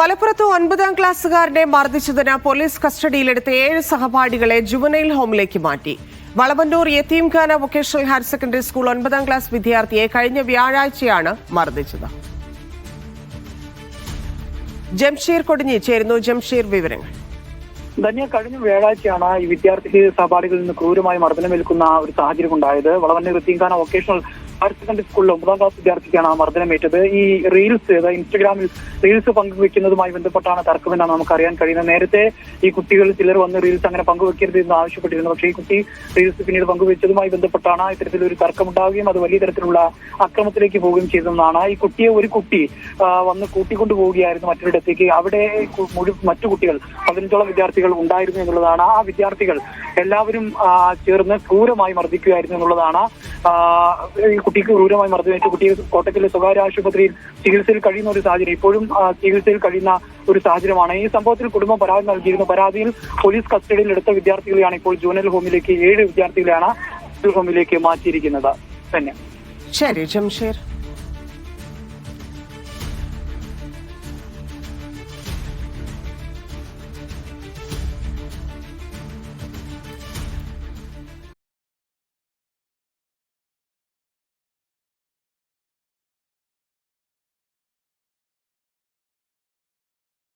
മലപ്പുറത്ത് ഒൻപതാം ക്ലാസ്സുകാരനെ മർദ്ദിച്ചതിന് പോലീസ് കസ്റ്റഡിയിലെടുത്ത ഏഴ് സഹപാഠികളെ ജുവനൈൽ ഹോമിലേക്ക് മാറ്റി. Valavannur Yatheemkhana vocational higher secondary school ഒൻപതാം ക്ലാസ് വിദ്യാർത്ഥിയെ കഴിഞ്ഞ വ്യാഴാഴ്ചയാണ് മർദ്ദിച്ചത്. ജംഷീർ കൊടിഞ്ഞി ചേരുന്നു ജംഷീർ വിവരങ്ങൾ. ധന്യ കഴിഞ്ഞ വ്യാഴാഴ്ചയാണ് ഈ വിദ്യാർത്ഥി സഹപാഠികളിൽ നിന്ന് ക്രൂരമായി മർദ്ദനമേൽക്കുന്ന ഒരു സാഹചര്യം ഉണ്ടായത് വളവന്നൂർ യത്തീംഖാന വൊക്കേഷണൽ ഹയർ സ്കൂളിലെ ഒമ്പതാം ക്ലാസ് വിദ്യാർത്ഥിക്കാണ് ആ മർദ്ദനമേറ്റത് ഈ റീൽസ് ഇൻസ്റ്റഗ്രാമിൽ റീൽസ് പങ്കുവെക്കുന്നതുമായി ബന്ധപ്പെട്ടാണ് തർക്കമെന്നാണ് നമുക്ക് അറിയാൻ കഴിയുന്നത്. നേരത്തെ ഈ കുട്ടികൾ ചിലർ വന്ന് റീൽസ് അങ്ങനെ പങ്കുവെക്കരുത് എന്ന് ആവശ്യപ്പെട്ടിരുന്നു. പക്ഷേ ഈ കുട്ടി റീൽസ് പിന്നീട് പങ്കുവെച്ചതുമായി ബന്ധപ്പെട്ടാണ് ഇത്തരത്തിലൊരു തർക്കമുണ്ടാവുകയും അത് വലിയ തരത്തിലുള്ള അക്രമത്തിലേക്ക് പോവുകയും ചെയ്തതെന്നാണ്. ഈ കുട്ടിയെ ഒരു കുട്ടി വന്ന് കൂട്ടിക്കൊണ്ടു പോവുകയായിരുന്നു മറ്റൊരിടത്തേക്ക്. അവിടെ മറ്റു കുട്ടികൾ പതിനഞ്ചോളം വിദ്യാർത്ഥികൾ ഉണ്ടായിരുന്നു എന്നുള്ളതാണ്. ആ വിദ്യാർത്ഥികൾ എല്ലാവരും ചേർന്ന് ക്രൂരമായി മർദ്ദിക്കുകയായിരുന്നു എന്നുള്ളതാണ് കുട്ടിക്ക് ക്രൂരമായി മർദ്ദിച്ച കുട്ടിയെ കോട്ടക്കലിലെ സ്വകാര്യ ആശുപത്രിയിൽ ചികിത്സയിൽ കഴിയുന്ന ഒരു സാഹചര്യം. ഇപ്പോഴും ചികിത്സയിൽ കഴിയുന്ന ഒരു സാഹചര്യമാണ്. ഈ സംഭവത്തിൽ കുടുംബം പരാതി നൽകിയിരുന്നു. പരാതിയിൽ പോലീസ് കസ്റ്റഡിയിൽ എടുത്ത വിദ്യാർത്ഥികളെയാണ് ഇപ്പോൾ ജൂനൽ ഹോമിലേക്ക് ഏഴ് വിദ്യാർത്ഥികളെയാണ് ഹോമിലേക്ക് മാറ്റിയിരിക്കുന്നത്. തന്നെ ശരി ജംഷീർ.